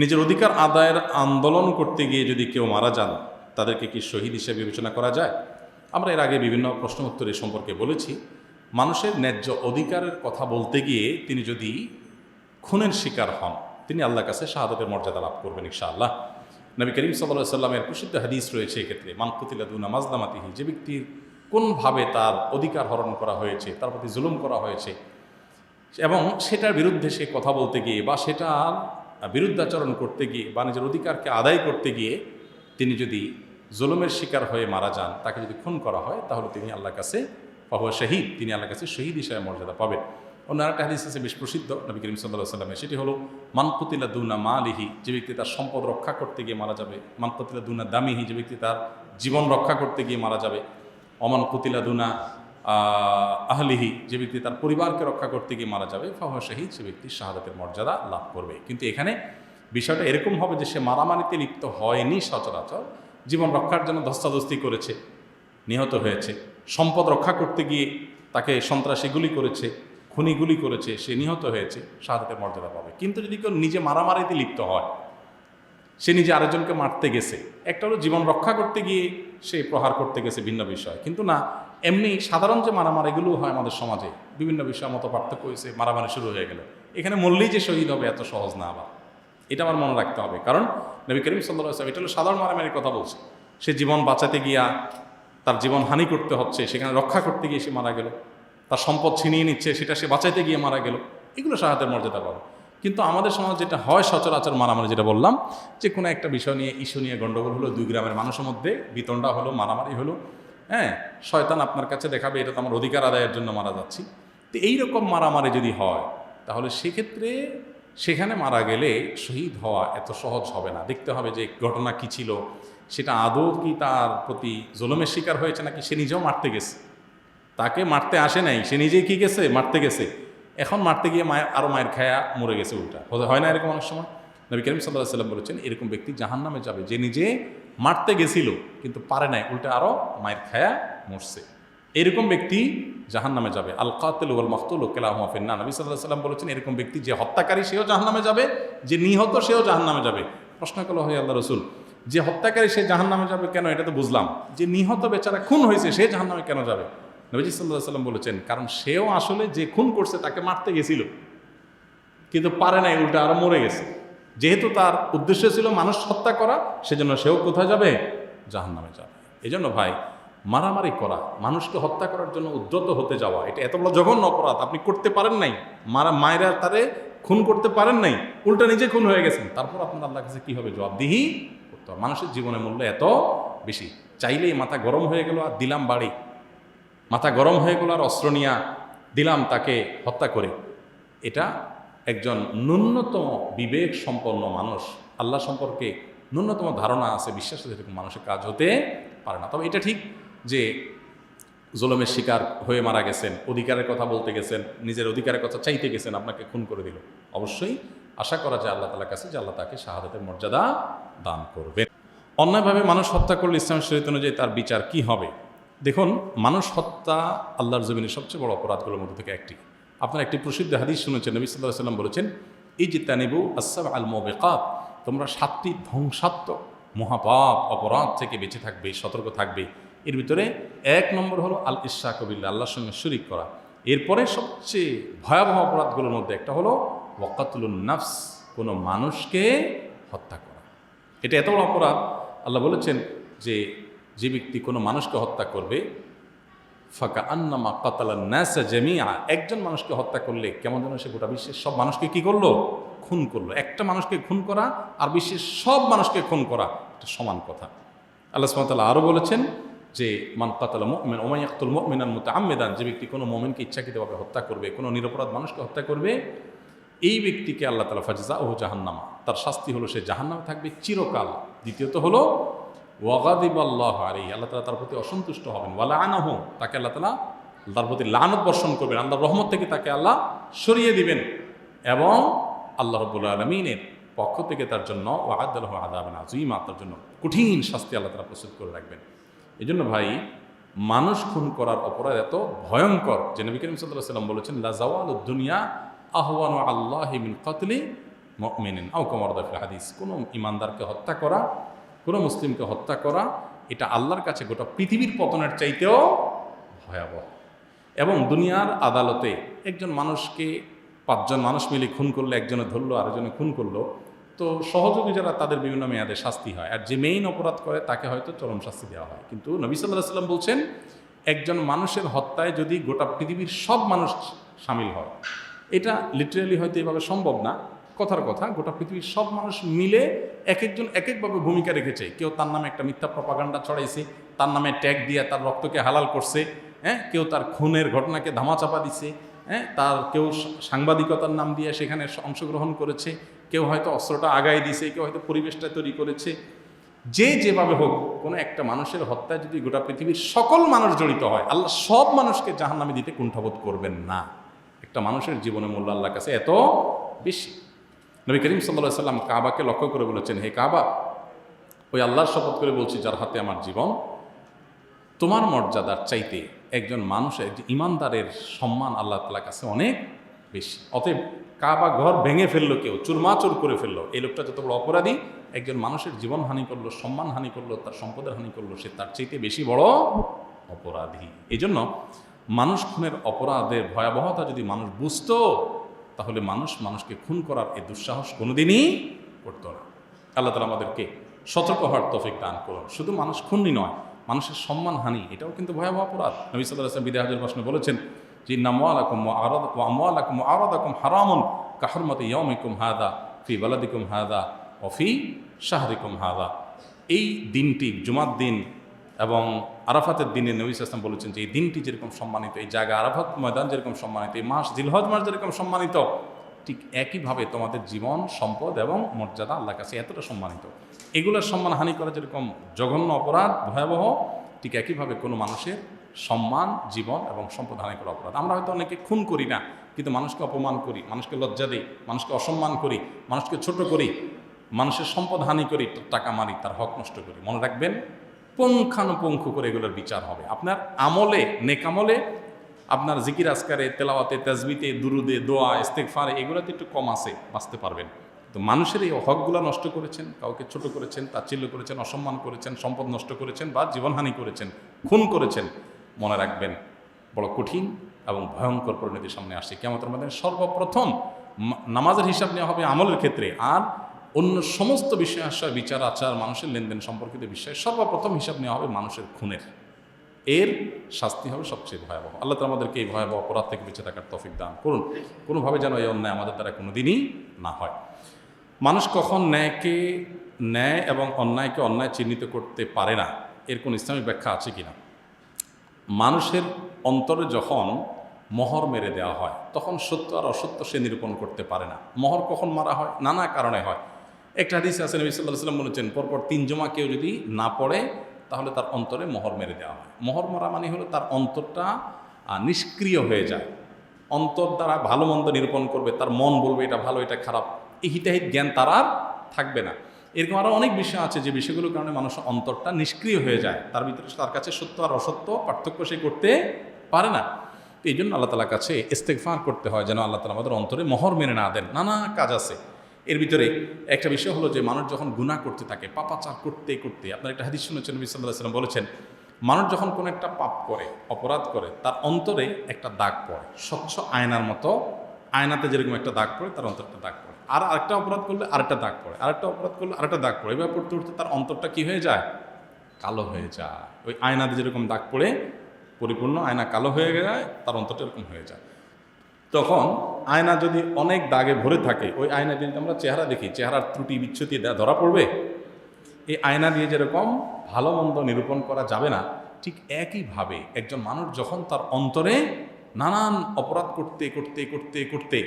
নিজের অধিকার আদায়ের আন্দোলন করতে গিয়ে যদি কেউ মারা যান, তাদেরকে কি শহীদ হিসেবে বিবেচনা করা যায়? আমরা এর আগে বিভিন্ন প্রশ্ন উত্তর এ সম্পর্কে বলেছি। মানুষের ন্যায্য অধিকারের কথা বলতে গিয়ে তিনি যদি খুনের শিকার হন, তিনি আল্লাহর কাছে শাহাদতের মর্যাদা লাভ করবেন ইনশাআল্লাহ। নবী করিম সাল্লাহ সাল্লামের প্রসিদ্ধ হাদিস রয়েছে এক্ষেত্রে মানকুতিলা দুনা মাজদামাতিহি যে ব্যক্তির কোনভাবে তার অধিকার হরণ করা হয়েছে, তার প্রতি জুলুম করা হয়েছে, এবং সেটার বিরুদ্ধে সে কথা বলতে গিয়ে বা সেটার বিরুদ্ধাচরণ করতে গিয়ে বা নিজের অধিকারকে আদায় করতে গিয়ে তিনি যদি জুলুমের শিকার হয়ে মারা যান, তাকে যদি খুন করা হয়, তাহলে তিনি আল্লাহর কাছে পাহুয়া শহীদ, তিনি আল্লাহর কাছে শহীদ হিসাবে মর্যাদা পাবেন। অন্য আরেকটা হাদিস আছে, বেশ প্রসিদ্ধ, নবী করিম সাল্লাহ সাল্লামের সেটি হলো মানকুতিলা দুনা মালিহি, যে ব্যক্তি তার সম্পদ রক্ষা করতে গিয়ে মারা যাবে মানকুতিলা দুনা দামিহি, যে ব্যক্তি তার জীবন রক্ষা করতে গিয়ে মারা যাবে, অমান কুতিলা দুনা আহলিহি, যে ব্যক্তি তার পরিবারকে রক্ষা করতে গিয়ে মারা যাবে ফাহা শহীদ, সে ব্যক্তি শাহাদাতের মর্যাদা লাভ করবে। কিন্তু এখানে বিষয়টা এরকম হবে যে সে মারামারিতে লিপ্ত হয়নি সচরাচর, জীবন রক্ষার জন্য ধস্তাধস্তি করেছে, নিহত হয়েছে, সম্পদ রক্ষা করতে গিয়ে তাকে সন্ত্রাসী গুলি করেছে, খুনি গুলি করেছে, সে নিহত হয়েছে, শাহাদাতের মর্যাদা পাবে। কিন্তু যদি কেউ নিজে মারামারিতে লিপ্ত হয়, সে নিজে আরেকজনকে মারতে গেছে, একটা হলো জীবন রক্ষা করতে গিয়ে সে প্রহার করতে গেছে ভিন্ন বিষয়। কিন্তু না এমনি সাধারণ যে মারামারিগুলো হয় আমাদের সমাজে। বিভিন্ন বিষয় মতো পার্থক্য হয়েছে, মারামারি শুরু হয়ে গেল। এখানে মরলেই যে শহীদ হবে, এত সহজ না আবার। এটা আমার মনে রাখতে হবে। কারণ নবী করিম সাল্লাহ আসলাম এটা হলো সাধারণ মারামারির কথা বলছে। সে জীবন বাঁচাতে গিয়া, তার জীবন হানি করতে হচ্ছে, সেখানে রক্ষা করতে গিয়ে সে মারা গেল। তার সম্পদ ছিনিয়ে নিচ্ছে, সেটা সে বাঁচাইতে গিয়ে মারা গেল। এগুলো সাহায্যের মর্যাদা পাবে। কিন্তু আমাদের সমাজ যেটা হয় সচরাচর মারামারি, যেটা বললাম, যে কোনো একটা বিষয় নিয়ে, ইস্যু নিয়ে গণ্ডগোল হলো, দুই গ্রামের মানুষের মধ্যে, বিতণ্ডা হলো, মারামারি হলো। হ্যাঁ শয়তান আপনার কাছে দেখাবে, এটা তো আমার অধিকার আদায়ের জন্য মারা যাচ্ছি। তো এইরকম মারামারি যদি হয়, তাহলে সেক্ষেত্রে সেখানে মারা গেলে শহীদ হওয়া এত সহজ হবে না। দেখতে হবে যে ঘটনা কী ছিল, সেটা আদৌ কি তার প্রতি জলমের শিকার হয়েছে নাকি সে নিজেও মারতে গেছে। তাকে মারতে আসে নাই, সে নিজেই কি গেছে? মারতে গেছে। এখন মারতে গিয়ে মায়ের আরও মায়ের খায়া মরে গেছে উল্টা। হয় না এরকম অনেক সময়? নবী করিম সাল্লাহ সাল্লাম বলেছেন, এরকম ব্যক্তি জাহান নামে যাবে। যে নিজে মারতে গেছিল, কিন্তু পারে নাই, উল্টা আরও মায়ের খায়া মরছে। এরকম ব্যক্তি জাহান নামে যাবে। আল কাতেল ওয়াল মখতুল কেলাহ ফিন্না নবী সাল্লাহ সাল্লাম বলেছেন, এরকম ব্যক্তি যে হত্যাকারী সেও জাহান নামে যাবে, যে নিহত সেও জাহান নামে যাবে। প্রশ্ন করল হয় আল্লাহ রসুল, যে হত্যাকারী সে জাহান নামে যাবে কেন? এটা তো বুঝলাম। যে নিহত বেচারা খুন হয়েছে, সে জাহান নামে কেন যাবে? নবীজি সাল্লাহ সাল্লাম বলেছেন, কারণ সেও আসলে যে খুন করছে তাকে মারতে গেছিল, কিন্তু পারে নাই, উল্টা আরও মরে গেছে। যেহেতু তার উদ্দেশ্য ছিল মানুষ হত্যা করা, সেজন্য সেও কোথায় যাবে? জাহান নামে যাবে। এই জন্য ভাই, মারামারি করা, মানুষকে হত্যা করার জন্য উদ্যত হতে যাওয়া, এটা এত বড় জঘন্য অপরাধ, আপনি করতে পারেন নাই। মারা, মায়েরা তারে খুন করতে পারেন নাই। উল্টা নিজে খুন হয়ে গেছেন। তারপর আপনার আল্লাহ কাছে কী হবে? জবাবদিহি করতে হবে। মানুষের জীবনের মূল্য এত বেশি। চাইলেই মাথা গরম হয়ে গেল আর দিলাম বাড়ি। মাথা গরম হয়ে গেল আর অস্ত্র নিয়া দিলাম তাকে হত্যা করে। এটা একজন ন্যূনতম বিবেক সম্পন্ন মানুষ, আল্লাহ সম্পর্কে ন্যূনতম ধারণা আছে, বিশ্বাস এরকম মানুষের কাজ হতে পারে না। তবে এটা ঠিক যে জোলমের শিকার হয়ে মারা গেছেন, অধিকারের কথা বলতে গেছেন, নিজের অধিকারের কথা চাইতে গেছেন, আপনাকে খুন করে দিল। অবশ্যই আশা করা যায় আল্লাহ তালার কাছে যে আল্লাহ তাকে শাহাদাতের মর্যাদা দান করবেন। অন্যায়ভাবে মানুষ হত্যা করলে ইসলাম শরীর অনুযায়ী তার বিচার কি হবে? দেখুন, মানুষ হত্যা আল্লাহর জমিনের সবচেয়ে বড় অপরাধগুলোর মধ্যে থেকে একটি। আপনার একটি প্রসিদ্ধ হাদিস শুনেছেন, নবী সাল্লাহ সাল্লাম বলেছেন এই যে তানিবু আসাব আল মোবেকাত তোমরা সাতটি ধ্বংসাত্মক মহাপাপ অপরাধ থেকে বেঁচে থাকবে, সতর্ক থাকবে। এর ভিতরে এক নম্বর হলো আল ইসা কবিল্লা আল্লাহর সঙ্গে শরিক করা। এরপরে সবচেয়ে ভয়াবহ অপরাধগুলোর মধ্যে একটা হলো ওয়াকাতুল নাফস, কোনো মানুষকে হত্যা করা। এটা এত বড় অপরাধ, আল্লাহ বলেছেন যে যে ব্যক্তি কোনো মানুষকে হত্যা করবে ফাঁকা আন্নামা কাতালা ন্যাসা জামিয়া একজন মানুষকে হত্যা করলে কেমন যেন সে গোটা বিশ্বের সব মানুষকে কি করল? খুন করল। একটা মানুষকে খুন করা আর বিশ্বের সব মানুষকে খুন করা এটা সমান কথা। আল্লাহ সুমতাল্লাহ আরও বলেছেন যে, মান কাতালা মোমেন ওমাইয়াকুল মোমিনান মতো আমেদান যে ব্যক্তি কোনো মোমেনকে ইচ্ছাকৃতভাবে হত্যা করবে, কোনো নিরপরাধ মানুষকে হত্যা করবে, এই ব্যক্তিকে আল্লাহ তালা ফাজিজা ও জাহান্নামা। তার শাস্তি হলো সে জাহান্নামে থাকবে চিরকাল। দ্বিতীয়ত হলো ওয়াগাদিব আল্লাহ আলী আল্লাহ তালা তার প্রতি অসন্তুষ্ট হবেন। ওয়ালা আনাহ তাকে আল্লাহ তালা তার প্রতি লানত বর্ষণ করবেন আল্লাহ রহমত থেকে তাকে আল্লাহ সরিয়ে দিবেন এবং আল্লাহ রব্বুল আলমিনের পক্ষ থেকে তার জন্য ও আদালহ আদাবেন আজইমা তার জন্য কঠিন শাস্তি আল্লাহ তালা প্রস্তুত করে রাখবেন। এই জন্য ভাই, মানুষ খুন করার অপরাধ এত ভয়ঙ্কর যে নবী করিম সাল্লাহ সাল্লাম বলেছেন লাজাওয়াল দুনিয়া আহওয়ান আল্লাহ মিন কতলি মেনেন আউকমরদাফিল হাদিস, কোনো ইমানদারকে হত্যা করা কোনো মুসলিমকে হত্যা করা, এটা আল্লাহর কাছে গোটা পৃথিবীর পতনের চাইতেও ভয়াবহ। এবং দুনিয়ার আদালতে একজন মানুষকে পাঁচজন মানুষ মিলে খুন করলে, একজনে ধরলো, আরেকজনে খুন করল, তো সহযোগী যারা তাদের বিভিন্ন মেয়াদে শাস্তি হয়। আর যে মেইন অপরাধ করে, তাকে হয়তো চরম শাস্তি দেওয়া হয়। কিন্তু নবী সাল্লাহ সাল্লাম বলছেন, একজন মানুষের হত্যায় যদি গোটা পৃথিবীর সব মানুষ সামিল হয়, এটা লিটারেলি হয়তো এভাবে সম্ভব না। কথার কথা, গোটা পৃথিবীর সব মানুষ মিলে এক একজন এক একভাবে ভূমিকা রেখেছে। কেউ তার নামে একটা মিথ্যা প্রপাগান্ডা ছড়াইছে, তার নামে ট্যাগ দিয়ে তার রক্তকে হালাল করছে হ্যাঁ? কেউ তার খুনের ঘটনাকে ধামাচাপা দিছে হ্যাঁ? তার কেউ সাংবাদিকতার নাম দিয়ে সেখানে অংশগ্রহণ করেছে, কেউ হয়তো অস্ত্রটা আগায় দিছে কেউ হয়তো পরিবেশটা তৈরি করেছে। যে যেভাবে হোক, কোনো একটা মানুষের হত্যায় যদি গোটা পৃথিবীর সকল মানুষ জড়িত হয়, আল্লাহ সব মানুষকে জাহান্নামে দিতে কুণ্ঠাবোধ করবেন না। একটা মানুষের জীবনে মূল্য আল্লাহর কাছে এত বেশি। নবী করিম সাল্লাহ সাল্লাম কাবাকে লক্ষ্য করে বলেছেন, হে কাবা, ওই আল্লাহর শপথ করে বলছি, যার হাতে আমার জীবন, তোমার মর্যাদার চাইতে একজন মানুষের একজন ইমানদারের সম্মান আল্লাহ তালার কাছে অনেক বেশি। অতএব কাবা ঘর ভেঙে ফেলল কেউ, চুরমাচুর করে ফেলল। এই লোকটা যত বড় অপরাধী, একজন মানুষের জীবন হানি করল, সম্মান হানি করল, তার সম্পদের হানি করল, সে তার চাইতে বেশি বড় অপরাধী। এই জন্য মানুষ খুনের অপরাধের ভয়াবহতা যদি মানুষ বুঝতো তাহলে মানুষ মানুষকে খুন করার এই দুঃসাহস কোনোদিনই করতো না। আল্লাহ তালা আমাদেরকে সতর্ক হওয়ার তফিক দান করুন। শুধু মানুষ খুনই নয়, মানুষের সম্মান হানি, এটাও কিন্তু ভয়াবহ অপরাধ। নবী সাল্লাহ আসলাম হাজর প্রশ্ন বলেছেন যে নামালাকুম আরাদাকুম আরাদাকুম হারামন কাহরমতে ইয়মিকুম হাদা ফি বালাদিকুম হাদা অফি শাহরিকুম হাদা এই দিনটি, জুমার দিন এবং আরাফাতের দিনে নবী আসলাম বলেছেন যে এই দিনটি যেরকম সম্মানিত, এই জায়গা আরাফাত ময়দান যেরকম সম্মানিত, এই মাস জিলহজ মাস যেরকম সম্মানিত, ঠিক একইভাবে তোমাদের জীবন, সম্পদ এবং মর্যাদা আল্লাহর কাছে এতটা সম্মানিত। এগুলোর সম্মান হানি করা যেরকম জঘন্য অপরাধ, ভয়াবহ, ঠিক একইভাবে কোনো মানুষের সম্মান, জীবন এবং সম্পদ হানি করা অপরাধ। আমরা হয়তো অনেকে খুন করি না, কিন্তু মানুষকে অপমান করি, মানুষকে লজ্জা দিই, মানুষকে অসম্মান করি, মানুষকে ছোট করি, মানুষের সম্পদ হানি করি, টাকা মারি, তার হক নষ্ট করি। মনে রাখবেন পুঙ্খানুপুঙ্খ করে এগুলোর বিচার হবে। আপনার আমলে নেকামলে আপনার জিকির আসকারে তেলাওয়াতে, তাজবিতে, দুরুদে, দোয়া ইস্তেকফারে এগুলোতে একটু কম আছে, বাঁচতে পারবেন। তো মানুষের এই হকগুলো নষ্ট করেছেন, কাউকে ছোট করেছেন, তাচ্ছিল্য করেছেন, অসম্মান করেছেন, সম্পদ নষ্ট করেছেন বা জীবনহানি করেছেন, খুন করেছেন, মনে রাখবেন, বড় কঠিন এবং ভয়ঙ্কর পরিণতির সামনে আসছে। কেমন মধ্যে সর্বপ্রথম নামাজের হিসাব নেওয়া হবে আমলের ক্ষেত্রে। আর অন্য সমস্ত বিষয় আশয় বিচার, আচার, মানুষের লেনদেন সম্পর্কিত বিষয়ে, সর্বপ্রথম হিসাব নেওয়া হবে মানুষের খুনের। এর শাস্তি হবে সবচেয়ে ভয়াবহ। আল্লাহ তালা আমাদেরকে এই ভয়াবহ অপরাধ থেকে বেঁচে থাকার তফিক দান করুন। কোনোভাবে যেন এই অন্যায় আমাদের দ্বারা কোনো দিনই না হয়। মানুষ কখন ন্যায়কে, ন্যায় এবং অন্যায়কে অন্যায় চিহ্নিত করতে পারে না, এর কোন ইসলামিক ব্যাখ্যা আছে কি না মানুষের অন্তরে যখন মহর মেরে দেওয়া হয়, তখন সত্য আর অসত্য সে নিরূপণ করতে পারে না। মহর কখন মারা হয়? নানা কারণে হয়। একটা হাদিস আছে, নবী সাল্লাহ সাল্লাম বলেছেন, পরপর তিন জমা কেউ যদি না পড়ে, তাহলে তার অন্তরে মোহর মেরে দেওয়া হয়। মোহর মারা মানে হলো তার অন্তরটা নিষ্ক্রিয় হয়ে যায়। অন্তর দ্বারা ভালো মন্দ নিরূপণ করবে, তার মন বলবে এটা ভালো, এটা খারাপ। এই হিতাহিত জ্ঞান তার আর থাকবে না। এরকম আরও অনেক বিষয় আছে যে বিষয়গুলোর কারণে মানুষের অন্তরটা নিষ্ক্রিয় হয়ে যায়। তার ভিতরে তার কাছে সত্য আর অসত্য পার্থক্য সে করতে পারে না। এই জন্য আল্লাহ তালার কাছে ইস্তেকফার করতে হয় যেন আল্লাহ তালা আমাদের অন্তরে মোহর মেনে না দেন। নানা কাজ আছে। এর ভিতরে একটা বিষয় হলো যে মানুষ যখন গুনাহ করতে থাকে, পাপাচার করতে করতে, আপনার একটা হাদিস শুনেছেন নবী সাল্লাহ সাল্লাম বলেছেন, মানুষ যখন কোনো একটা পাপ করে, অপরাধ করে, তার অন্তরে একটা দাগ পড়ে, স্বচ্ছ আয়নার মতো, আয়নাতে যেরকম একটা দাগ পড়ে, তার অন্তরটা দাগ পড়ে। আর আরেকটা অপরাধ করলে আরেকটা দাগ পড়ে, আরেকটা অপরাধ করলে আরেকটা দাগ পড়ে। এবার পড়তে পড়তে তার অন্তরটা কি হয়ে যায়? কালো হয়ে যায়। ওই আয়নাতে যেরকম দাগ পড়ে, পরিপূর্ণ আয়না কালো হয়ে যায়, তার অন্তরটা এরকম হয়ে যায়। তখন আয়না যদি অনেক দাগে ভরে থাকে, ওই আয়না যদি আমরা চেহারা দেখি, চেহারার ত্রুটি বিচ্ছুতি ধরা পড়বে, এই আয়না দিয়ে যেরকম ভালো মন্দ নিরূপণ করা যাবে না, ঠিক একইভাবে একজন মানুষ যখন তার অন্তরে নানান অপরাধ করতে করতে করতে করতে,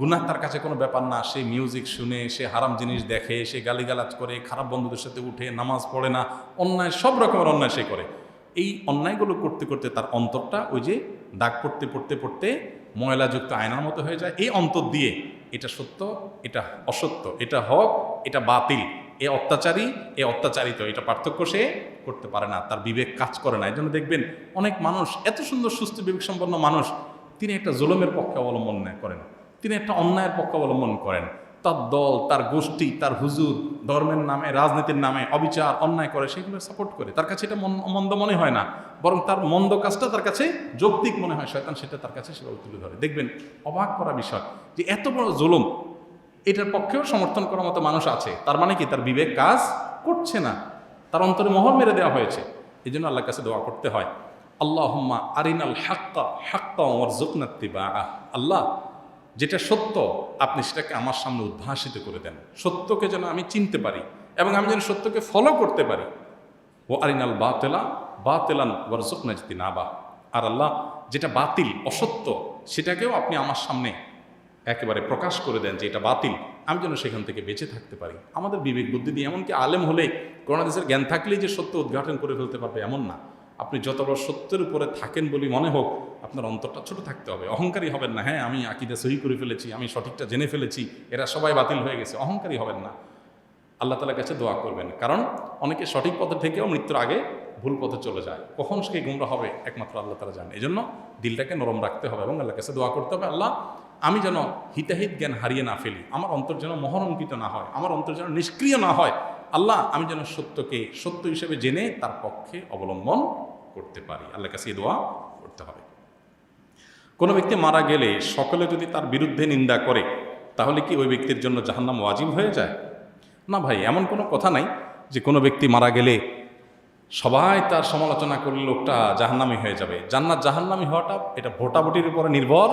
গুনাহ তার কাছে কোনো ব্যাপার না, সে মিউজিক শুনে, সে হারাম জিনিস দেখে, সে গালিগালাজ করে, খারাপ বন্ধুদের সাথে উঠে, নামাজ পড়ে না, অন্যায়, সব রকমের অন্যায় সে করে। এই অন্যায়গুলো করতে করতে তার অন্তরটা ওই যে দাগ পড়তে পড়তে পড়তে ময়লাযুক্ত আয়নার মতো হয়ে যায়। এই অন্তর দিয়ে এটা সত্য, এটা অসত্য, এটা হক, এটা বাতিল। এ অত্যাচারী, এ অত্যাচারিত, এটা পার্থক্য সে করতে পারে না, তার বিবেক কাজ করে না। এই জন্য দেখবেন অনেক মানুষ, এত সুন্দর সুস্থ বিবেক সম্পন্ন মানুষ, তিনি একটা জুলমের পক্ষে অবলম্বন করেন। তিনি একটা অন্যায়ের পক্ষে অবলম্বন করেন। তার দল, তার গোষ্ঠী, তার হুজুর, ধর্মের নামে, রাজনীতির নামে অবিচার, অন্যায় করে, সেগুলো সাপোর্ট করে। তার কাছে এটা মন্দ মনে হয় না। বরং তার মন্দ কাজটা তার কাছে যৌক্তিক মনে হয়। শয়তান সেটা তার কাছে সেভাবে তুলে ধরে। দেখবেন, অবাক করা বিষয় যে এত বড় জুলুম, এটার পক্ষেও সমর্থন করার মতো মানুষ আছে। তার মানে কি? তার বিবেক কাজ করছে না। তার অন্তরে মোহর মেরে দেওয়া হয়েছে। এই জন্য আল্লাহর কাছে দোয়া করতে হয়। আল্লাহম্মা আরিনাল হাক্কা হাক্কা ওমর জুকনাত্তিবা আল্লাহ যেটা সত্য, আপনি সেটাকে আমার সামনে উদ্ভাসিত করে দেন। সত্যকে যেন আমি চিনতে পারি এবং আমি যেন সত্যকে ফলো করতে পারি। ও আরিনাল বাতেলা, বাতেলান নাজতি না বা আর আল্লাহ যেটা বাতিল, অসত্য, সেটাকেও আপনি আমার সামনে একেবারে প্রকাশ করে দেন যে এটা বাতিল। আমি যেন সেখান থেকে বেঁচে থাকতে পারি। আমাদের বিবেক বুদ্ধি দিয়ে এমনকি আলেম হলে করোনা দেশের জ্ঞান থাকলেই যে সত্য উদ্ঘাটন করে ফেলতে পারবে এমন না। আপনি যত বড় সত্যের উপরে থাকেন বলে মনে হোক, আপনার অন্তরটা ছোট থাকতে হবে। অহংকারী হবেন না। হ্যাঁ আমি আকিদা সহি করে ফেলেছি, আমি সঠিকটা জেনে ফেলেছি, এরা সবাই বাতিল হয়ে গেছে। অহংকারী হবেন না। আল্লাহ তালার কাছে দোয়া করবেন। কারণ অনেকে সঠিক পথে থেকেও মৃত্যুর আগে ভুল পথে চলে যায়। কখন সে গুমরা হবে একমাত্র আল্লাহ তালা জানে এই জন্য দিলটাকে নরম রাখতে হবে এবং আল্লাহর কাছে দোয়া করতে হবে, আল্লাহ, আমি যেন হিতাহিত জ্ঞান হারিয়ে না ফেলি, আমার অন্তর যেন মহরঙ্কিত না হয়, আমার অন্তর যেন নিষ্ক্রিয় না হয়। আল্লাহ, আমি যেন সত্যকে সত্য হিসেবে জেনে তার পক্ষে অবলম্বন করতে পারি। আল্লাহ কাছে দোয়া করতে হবে। কোনো ব্যক্তি মারা গেলে সকলে যদি তার বিরুদ্ধে নিন্দা করে, তাহলে কি ওই ব্যক্তির জন্য জাহান্নাম ওয়াজিব হয়ে যায়? না ভাই, এমন কোনো কথা নাই যে কোনো ব্যক্তি মারা গেলে সবাই তার সমালোচনা করলে লোকটা জাহান্নামি হয়ে যাবে। জান্নাত জাহান্নামি হওয়াটা এটা ভোটাভুটির উপরে নির্ভর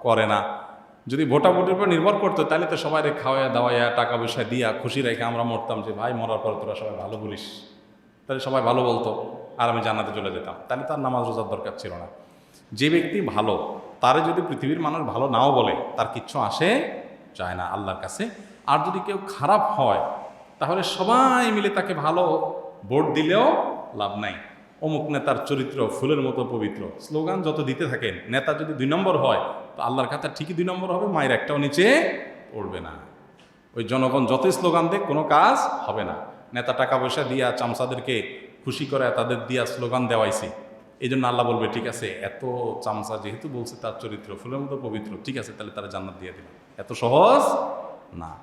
করে না। যদি ভোটাভুটির উপর নির্ভর করতো, তাহলে তো সবাই খাওয়াইয়া দাওয়াইয়া টাকা পয়সা দিয়া খুশি রেখে আমরা মরতাম যে, ভাই, মরার পর তোরা সবাই ভালো বলিস। তাহলে সবাই ভালো বলতো। আর আমি জান্নাতে চলে যেতাম। তাহলে তার নামাজ রোজার দরকার ছিল না। যে ব্যক্তি ভালো, তারে যদি পৃথিবীর মানুষ ভালো নাও বলে, তার কিচ্ছু আসে যায় না আল্লাহর কাছে। আর যদি কেউ খারাপ হয়, তাহলে সবাই মিলে তাকে ভালো ভোট দিলেও লাভ নাই। অমুক নেতার চরিত্র ফুলের মতো পবিত্র। স্লোগান যত দিতে থাকেন, নেতা যদি দুই নম্বর হয়, তো আল্লাহর কাছে ঠিকই দুই নম্বর হবে, মায়ের একটাও নিচে পড়বে না। ওই জনগণ যতই স্লোগান দেয় কোনো কাজ হবে না। নেতা টাকা পয়সা দিয়া চামচাদেরকে খুশি করে তাদের দিয়া স্লোগান দেওয়াইছি। এই জন্য আল্লাহ বলবে, ঠিক আছে, এত চামচা যেহেতু বলছে তার চরিত্র, ফুলের মতো পবিত্র, ঠিক আছে, তাহলে তারা জান্নাত দিয়ে দিল এত সহজ? না।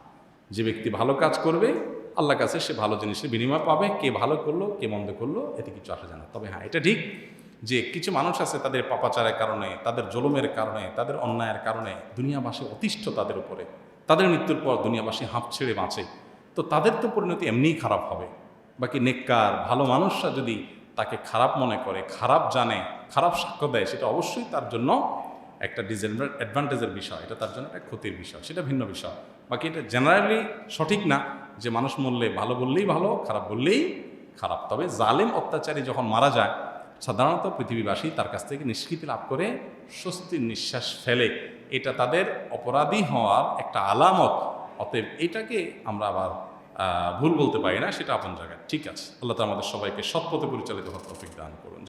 যে ব্যক্তি ভালো কাজ করবে, আল্লাহর কাছে সে ভালো জিনিসের বিনিময় পাবে। কে ভালো করল, কে মন্দ করল, এতে কিছু আসা যায় না। তবে হ্যাঁ এটা ঠিক যে কিছু মানুষ আছে তাদের পাপাচারের কারণে, তাদের জলমের কারণে, তাদের অন্যায়ের কারণে দুনিয়াবাসী অতিষ্ঠ তাদের উপরে। তাদের মৃত্যুর পর দুনিয়াবাসী হাঁপ ছেড়ে বাঁচে। তো তাদের তো পরিণতি এমনিই খারাপ হবে। বাকি নেককার, ভালো মানুষরা যদি তাকে খারাপ মনে করে, খারাপ জানে, খারাপ সাক্ষ্য দেয়, সেটা অবশ্যই তার জন্য একটা ডিসঅ্যাডভান্টেজের বিষয়। এটা তার জন্য একটা ক্ষতির বিষয়, সেটা ভিন্ন বিষয়। বাকি এটা জেনারেলি সঠিক না যে মানুষ মরলে ভালো বললেই ভালো, খারাপ বললেই খারাপ। তবে জালেম অত্যাচারী যখন মারা যায়, সাধারণত পৃথিবীবাসী তার কাছ থেকে নিষ্কৃতি লাভ করে, স্বস্তির নিঃশ্বাস ফেলে। এটা তাদের অপরাধী হওয়ার একটা আলামত। অতএব এটাকে আমরা আবার ভুল বলতে পারি না, সেটা আপন জায়গায়। ঠিক আছে। আল্লাহ তো আমাদের সবাইকে সৎপথে পরিচালিত হওয়ার তফিক দান করুন।